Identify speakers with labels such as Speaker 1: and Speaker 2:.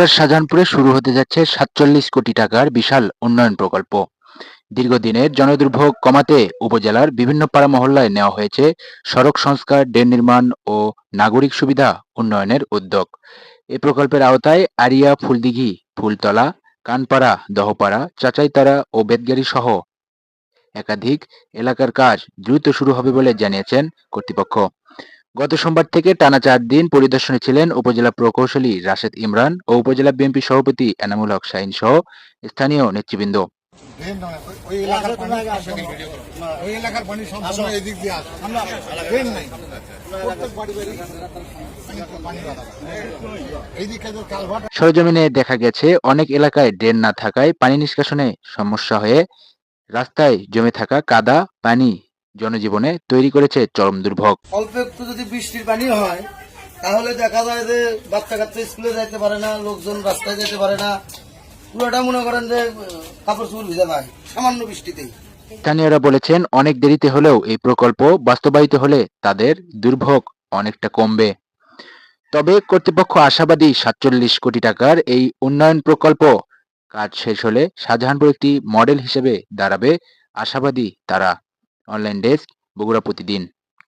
Speaker 1: বগুড়ার শাহজাহানপুরে শুরু হতে যাচ্ছে সাতচল্লিশ কোটি টাকার বিশাল উন্নয়ন প্রকল্প। দীর্ঘদিনের জনদুর্ভোগ কমাতে উপজেলার বিভিন্ন পাড়া মহল্লায় নেওয়া হয়েছে সড়ক সংস্কার, ড্রেন নির্মাণ ও নাগরিক সুবিধা উন্নয়নের উদ্যোগ। এ প্রকল্পের আওতায় আরিয়া, ফুলদিঘি, ফুলতলা, কানপাড়া, দহপাড়া, চাচাইতারা ও বেতগাড়ি সহ একাধিক এলাকার কাজ দ্রুত শুরু হবে বলে জানিয়েছেন কর্তৃপক্ষ। গত সোমবার থেকে টানা চার দিন পরিদর্শনে ছিলেন উপজেলা প্রকৌশলী রাশেদ ইমরান ও উপজেলা বিএনপি সভাপতি এনামুল হক শাহিন সহ স্থানীয় নেতৃবৃন্দ। সরজমিনে দেখা গেছে, অনেক এলাকায় ড্রেন না থাকায় পানি নিষ্কাশনে সমস্যা হয়ে রাস্তায় জমে থাকা কাদা, পানি জনজীবনে তৈরি করেছে চরম দুর্ভোগ।
Speaker 2: অল্প একটু যদি বৃষ্টির পানি হয় তাহলে দেখা যায় যে বাচ্চা কাচ্চা স্কুলে যাইতে পারে না লোকজন রাস্তায় যেতে পারে না। পুরোটা মনে করেন যে কাপড় চুপড় ভিজা যায় সামান্য বৃষ্টিতেই।
Speaker 1: স্থানীয়রা বলেছেন অনেক দেরিতে হলেও এই প্রকল্প বাস্তবায়িত হলে তাদের দুর্ভোগ অনেকটা কমবে। তবে কর্তৃপক্ষ আশাবাদী সাতচল্লিশ কোটি টাকার এই উন্নয়ন প্রকল্প কাজ শেষ হলে শাহজাহানপুর একটি মডেল হিসেবে দাঁড়াবে আশাবাদী তারা। অনলাইন ডেস্ক বগুড়া প্রতিদিন